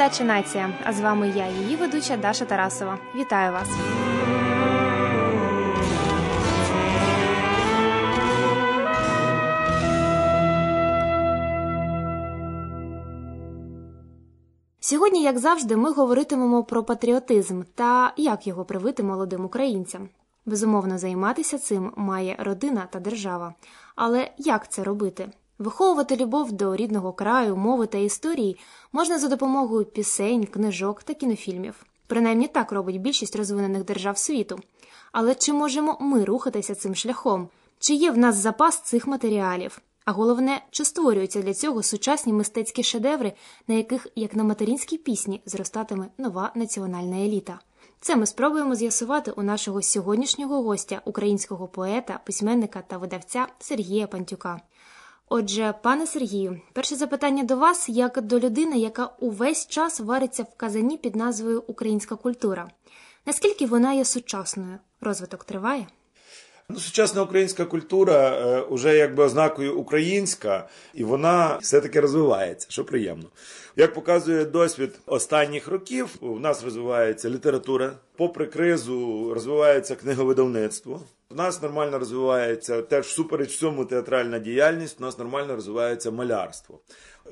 В передача Нація. А з вами я, її ведуча Даша Тарасова. Вітаю вас. Сьогодні, як завжди, ми говоритимемо про патріотизм та як його привити молодим українцям. Безумовно, займатися цим має родина та держава. Але як це робити? Виховувати любов до рідного краю, мови та історії можна за допомогою пісень, книжок та кінофільмів. Принаймні так робить більшість розвинених держав світу. Але чи можемо ми рухатися цим шляхом? Чи є в нас запас цих матеріалів? А головне, чи створюються для цього сучасні мистецькі шедеври, на яких, як на материнській пісні, зростатиме нова національна еліта? Це ми спробуємо з'ясувати у нашого сьогоднішнього гостя, українського поета, письменника та видавця Сергія Пантюка. Отже, пане Сергію, перше запитання до вас як до людини, яка увесь час вариться в казані під назвою Українська культура. Наскільки вона є сучасною? Розвиток триває? Ну, Сучасна українська культура е, уже якби ознакою українська, і вона все-таки розвивається, що приємно. Як показує досвід останніх років, у нас розвивається література, попри кризу розвивається книговидавництво. У нас нормально розвивається теж супереч всьому театральна діяльність. У нас нормально розвивається малярство.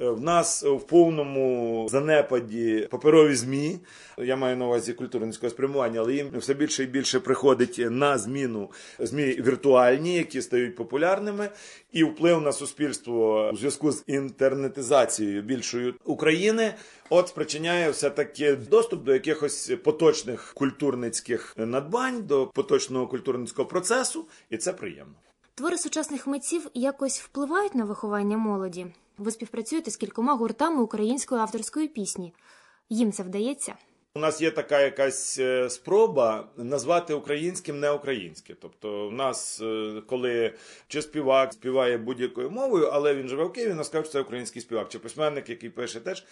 Е, в нас в повному занепаді паперові змі. Я маю на увазі культурницького спрямування, але їм все більше і більше приходить на зміну змі віртуальні, які стають популярними, і вплив на суспільство у зв'язку з інтернетизацією більшою України. От спричиняє все таки доступ до якихось поточних культурницьких надбань, до поточного культурницького процесу, і це приємно. Твори сучасних митців якось впливають на виховання молоді. Ви співпрацюєте з кількома гуртами української авторської пісні. Їм це вдається? У нас є така якась е, спроба назвати українським неукраїнське. Тобто, у нас, е, коли чи співак співає будь-якою мовою, але він живе в Києві, нас кажуть, що це український співак, чи письменник, який пише теж.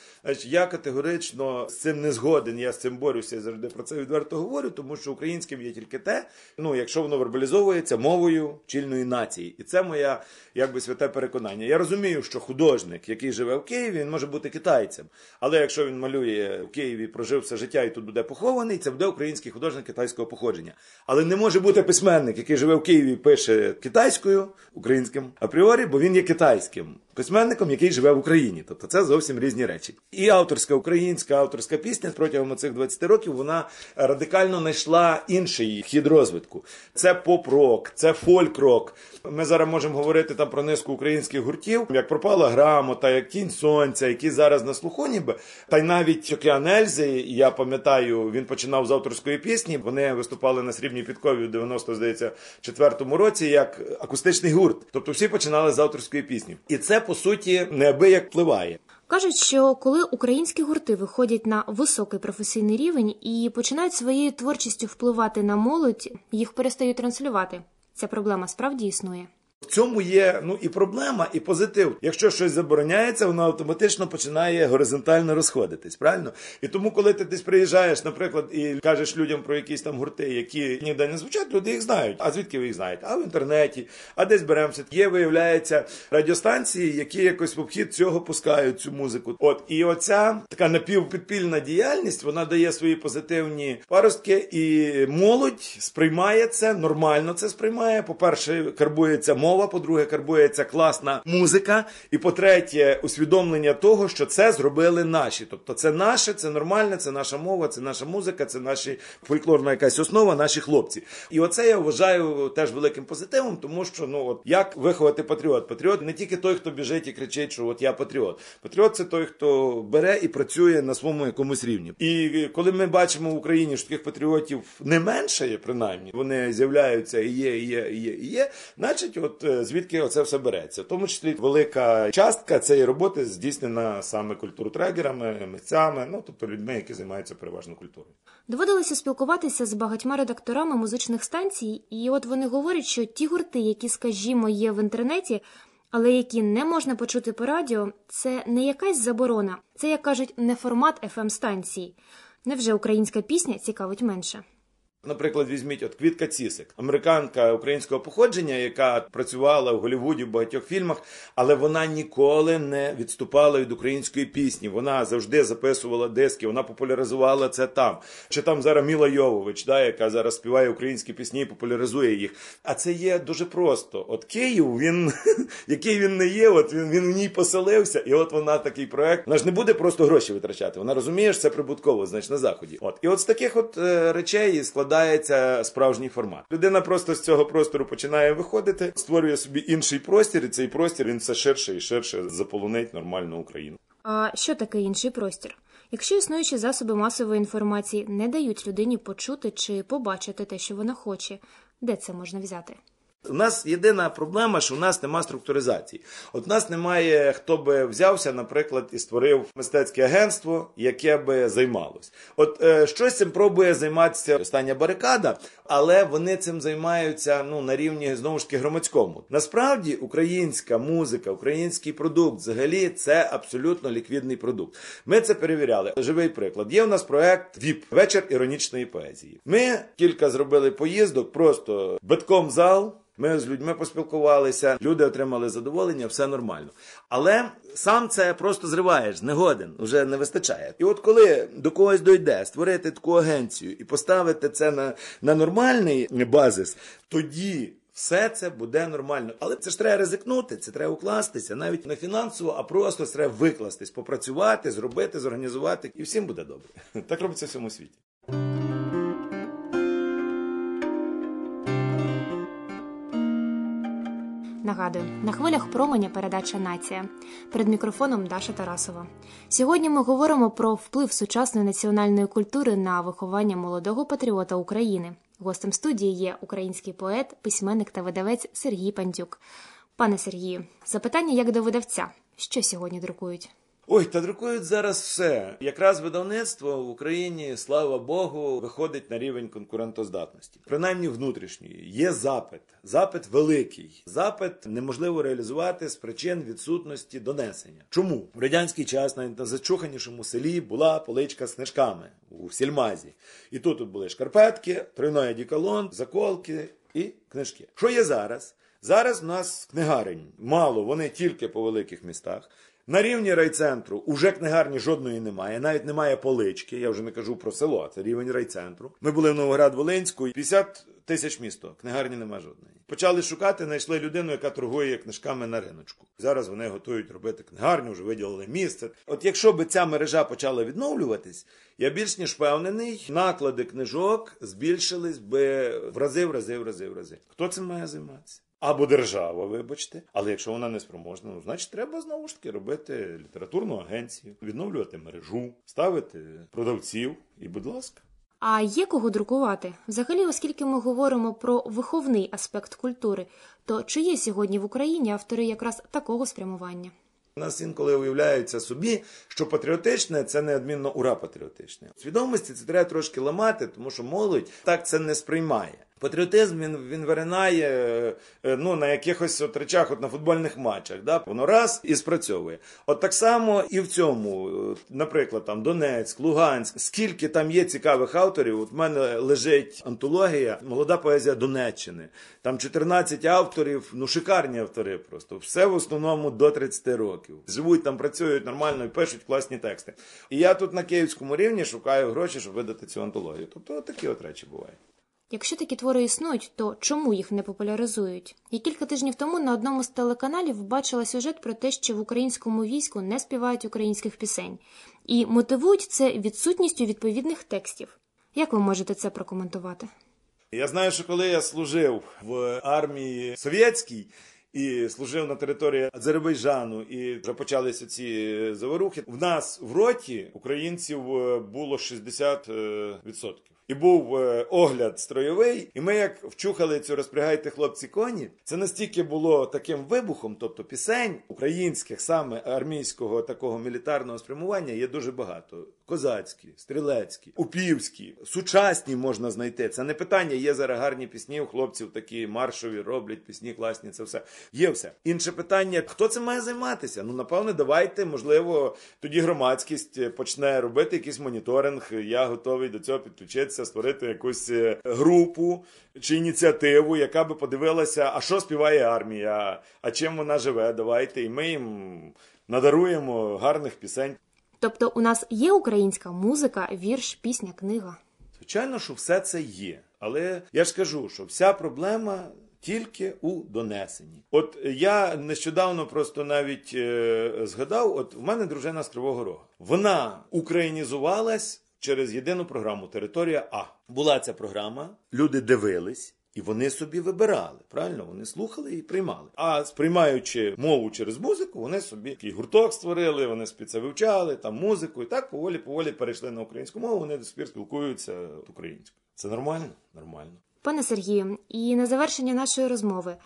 Я категорично з цим не згоден. Я з цим борюся і завжди про це відверто говорю, тому що українським є тільки те, ну якщо воно вербалізовується мовою чільної нації, і це моя якби святе переконання. Я розумію, що художник, який живе в Києві, він може бути китайцем, але якщо він малює в Києві, прожив все життя і тут буде похований, це буде український художник китайського походження. Але не може бути письменник, який живе в Києві пише китайською, українським апріорі, бо він є китайським письменником, який живе в Україні. Тобто це зовсім різні речі. І авторська українська авторська пісня протягом цих 20 років вона радикально знайшла інший хід розвитку. Це поп-рок, це фольк-рок. Ми зараз можемо говорити там про низку українських гуртів, як пропала грамота, як тінь сонця, які зараз на слуху ніби. Та й навіть Океан Ельзи, я пам'ятаю, він починав з авторської пісні. Вони виступали на срібній підкові в 90, здається, четвертому році як акустичний гурт. Тобто всі починали з авторської пісні. І це по суті неабияк впливає. Кажуть, що коли українські гурти виходять на високий професійний рівень і починають своєю творчістю впливати на молодь, їх перестають транслювати. Ця проблема справді існує. В цьому є ну і проблема, і позитив. Якщо щось забороняється, воно автоматично починає горизонтально розходитись. Правильно? І тому, коли ти десь приїжджаєш, наприклад, і кажеш людям про якісь там гурти, які ніде не звучать, люди їх знають. А звідки ви їх знаєте? А в інтернеті, а десь беремося. Є, виявляється, радіостанції, які якось в обхід цього пускають цю музику. От і оця така напівпідпільна діяльність вона дає свої позитивні паростки, і молодь сприймає це нормально. Це сприймає. По перше, карбується мова, по-друге, карбується класна музика. І по-третє, усвідомлення того, що це зробили наші. Тобто, це наше, це нормальне, це наша мова, це наша музика, це наші фольклорна якась основа, наші хлопці. І оце я вважаю теж великим позитивом, тому що ну от як виховати патріот. Патріот не тільки той, хто біжить і кричить, що от я патріот. Патріот це той, хто бере і працює на своєму якомусь рівні. І коли ми бачимо в Україні, що таких патріотів не менше є, принаймні вони з'являються і є, і є, і є, і є, значить, от звідки оце все береться. В тому числі велика частка цієї роботи здійснена саме культуротрегерами, митцями, ну тобто людьми, які займаються переважно культурою. Доводилося спілкуватися з багатьма редакторами музичних станцій, і от вони говорять, що ті гурти, які, скажімо, є в інтернеті, але які не можна почути по радіо, це не якась заборона, це, як кажуть, не формат fm станції Невже українська пісня цікавить менше? Наприклад, візьміть от Квітка Цісик, американка українського походження, яка працювала в Голлівуді в багатьох фільмах, але вона ніколи не відступала від української пісні. Вона завжди записувала диски, вона популяризувала це там. Чи там зараз Міла Йовович, да, яка зараз співає українські пісні і популяризує їх. А це є дуже просто. От Київ, він який він не є, от він він в ній поселився, і от вона такий проект. Вона ж не буде просто гроші витрачати. Вона розуміє, що це прибутково, значить на заході. От і от з таких от е, речей складається справжній формат. Людина просто з цього простору починає виходити, створює собі інший простір, і цей простір він все ширше і ширше заполонить нормальну Україну. А що таке інший простір? Якщо існуючі засоби масової інформації не дають людині почути чи побачити те, що вона хоче, де це можна взяти? У нас єдина проблема, що у нас немає структуризації. От у нас немає, хто би взявся, наприклад, і створив мистецьке агентство, яке би займалось. От е, щось цим пробує займатися остання барикада, але вони цим займаються ну на рівні знову ж таки громадському. Насправді, українська музика, український продукт, взагалі, це абсолютно ліквідний продукт. Ми це перевіряли. Живий приклад. Є у нас проект ВІП вечір іронічної поезії. Ми кілька зробили поїздок, просто битком зал. Ми з людьми поспілкувалися, люди отримали задоволення, все нормально. Але сам це просто зриваєш, негоден, вже не вистачає. І от коли до когось дойде створити таку агенцію і поставити це на, на нормальний базис, тоді. Все це буде нормально, але це ж треба ризикнути, це треба укластися, навіть не фінансово, а просто треба викластись, попрацювати, зробити, зорганізувати, і всім буде добре. Так робиться в всьому світі. Нагадую, на хвилях променя передача Нація. Перед мікрофоном Даша Тарасова. Сьогодні ми говоримо про вплив сучасної національної культури на виховання молодого патріота України. Гостем студії є український поет, письменник та видавець Сергій Пандюк. Пане Сергію, запитання як до видавця: що сьогодні друкують? Ой, та друкують зараз все. Якраз видавництво в Україні, слава Богу, виходить на рівень конкурентоздатності, принаймні внутрішньої. Є запит, запит великий. Запит неможливо реалізувати з причин відсутності донесення. Чому в радянський час на зачуханішому селі була поличка з книжками у сільмазі, і тут, були шкарпетки, тройної діколон, заколки і книжки. Що є зараз? Зараз в нас книгарень мало, вони тільки по великих містах. На рівні райцентру уже книгарні жодної немає, навіть немає полички. Я вже не кажу про село, а це рівень райцентру. Ми були в Новоград-Волинську, 50 тисяч місто, книгарні немає жодної. Почали шукати, знайшли людину, яка торгує книжками на риночку. Зараз вони готують робити книгарню, вже виділили місце. От якщо би ця мережа почала відновлюватись, я більш ніж впевнений, наклади книжок збільшились би в рази, в рази, в рази, в рази. Хто цим має займатися? Або держава, вибачте, але якщо вона не спроможна, ну значить треба знову ж таки робити літературну агенцію, відновлювати мережу, ставити продавців і, будь ласка. А є кого друкувати? Взагалі, оскільки ми говоримо про виховний аспект культури, то чи є сьогодні в Україні автори якраз такого спрямування? У нас інколи уявляється собі, що патріотичне це неодмінно ура патріотичне. Свідомості це треба трошки ламати, тому що молодь так це не сприймає. Патріотизм він він виринає ну, на якихось от речах, от на футбольних матчах. Да? Воно раз і спрацьовує. От так само і в цьому, наприклад, там Донецьк, Луганськ, скільки там є цікавих авторів. От в мене лежить антологія Молода поезія Донеччини. Там 14 авторів, ну шикарні автори просто. Все в основному до 30 років. Живуть там, працюють нормально і пишуть класні тексти. І я тут на київському рівні шукаю гроші, щоб видати цю антологію. Тобто от такі от речі бувають. Якщо такі твори існують, то чому їх не популяризують? Я кілька тижнів тому на одному з телеканалів бачила сюжет про те, що в українському війську не співають українських пісень, і мотивують це відсутністю відповідних текстів. Як ви можете це прокоментувати? Я знаю, що коли я служив в армії совєтській. І служив на території Азербайджану, і вже почалися ці заворухи. В нас в роті українців було 60%. І був огляд строєвий, і ми як вчухали цю розпрягайте хлопці коні. Це настільки було таким вибухом, тобто пісень українських, саме армійського такого мілітарного спрямування, є дуже багато. Козацькі, стрілецькі, упівські, сучасні можна знайти. Це не питання. Є зараз гарні пісні у хлопців, такі маршові роблять пісні, класні. Це все є все. Інше питання: хто цим має займатися? Ну напевне, давайте, можливо, тоді громадськість почне робити якийсь моніторинг. Я готовий до цього підключитися, створити якусь е, групу чи ініціативу, яка би подивилася, а що співає армія, а чим вона живе. Давайте, і ми їм надаруємо гарних пісень. Тобто у нас є українська музика, вірш, пісня, книга. Звичайно, що все це є. Але я ж кажу, що вся проблема тільки у донесенні. От я нещодавно просто навіть е, згадав: от в мене дружина з Кривого Рога. Вона українізувалась через єдину програму Територія А. Була ця програма, люди дивились. І вони собі вибирали, правильно? Вони слухали і приймали. А сприймаючи мову через музику, вони собі такий гурток створили, вони собі це вивчали, там музику, і так поволі-поволі перейшли на українську мову, вони до сих пір спілкуються українською. Це нормально? Нормально. Пане Сергію, і на завершення нашої розмови.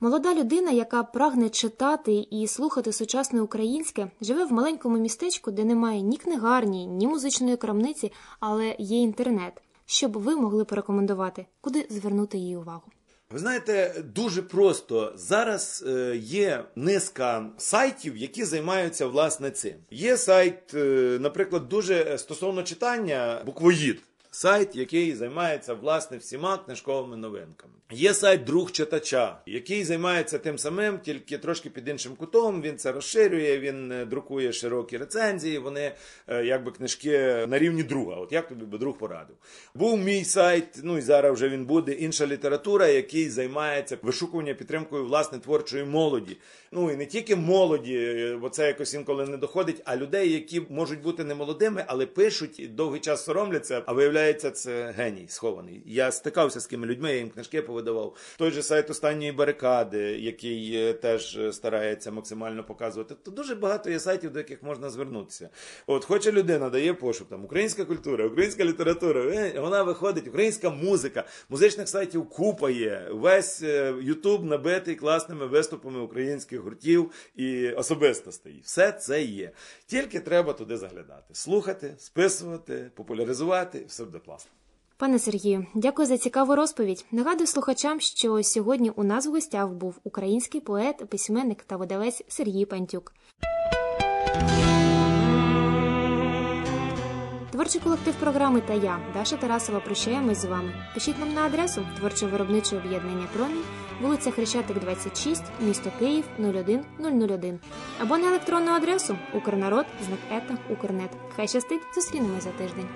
Молода людина, яка прагне читати і слухати сучасне українське, живе в маленькому містечку, де немає ні книгарні, ні музичної крамниці, але є інтернет. Що б ви могли порекомендувати, куди звернути її увагу? Ви знаєте, дуже просто зараз е, є низка сайтів, які займаються власне цим. Є сайт, е, наприклад, дуже стосовно читання буквоїд. Сайт, який займається власне всіма книжковими новинками. Є сайт друг читача, який займається тим самим, тільки трошки під іншим кутом. Він це розширює, він е, друкує широкі рецензії. Вони е, якби книжки на рівні друга. От як тобі би друг порадив? Був мій сайт, ну і зараз вже він буде. Інша література, який займається вишукуванням підтримкою власне творчої молоді. Ну і не тільки молоді, е, бо це якось інколи не доходить, а людей, які можуть бути не молодими, але пишуть і довгий час соромляться. А виявляється, це геній схований. Я стикався з такими людьми, я їм книжки видавав. Той же сайт останньої барикади, який е, теж е, старається максимально показувати. То дуже багато є сайтів, до яких можна звернутися. От, хоче людина, дає пошук там українська культура, українська література, е, вона виходить, українська музика, музичних сайтів купа є. Весь Ютуб набитий класними виступами українських гуртів і особистостей. Все це є. Тільки треба туди заглядати, слухати, списувати, популяризувати, все буде. Пане Сергію, дякую за цікаву розповідь. Нагадую слухачам, що сьогодні у нас в гостях був український поет, письменник та видавець Сергій Пантюк. Творчий колектив програми та я, Даша Тарасова, прощаємось з вами. Пишіть нам на адресу творчо-виробниче об'єднання Промінь, вулиця Хрещатик, 26, місто Київ 01001 або на електронну адресу Укрнарод, знак ета, Укрнет. Хай щастить, зустрінемось за тиждень.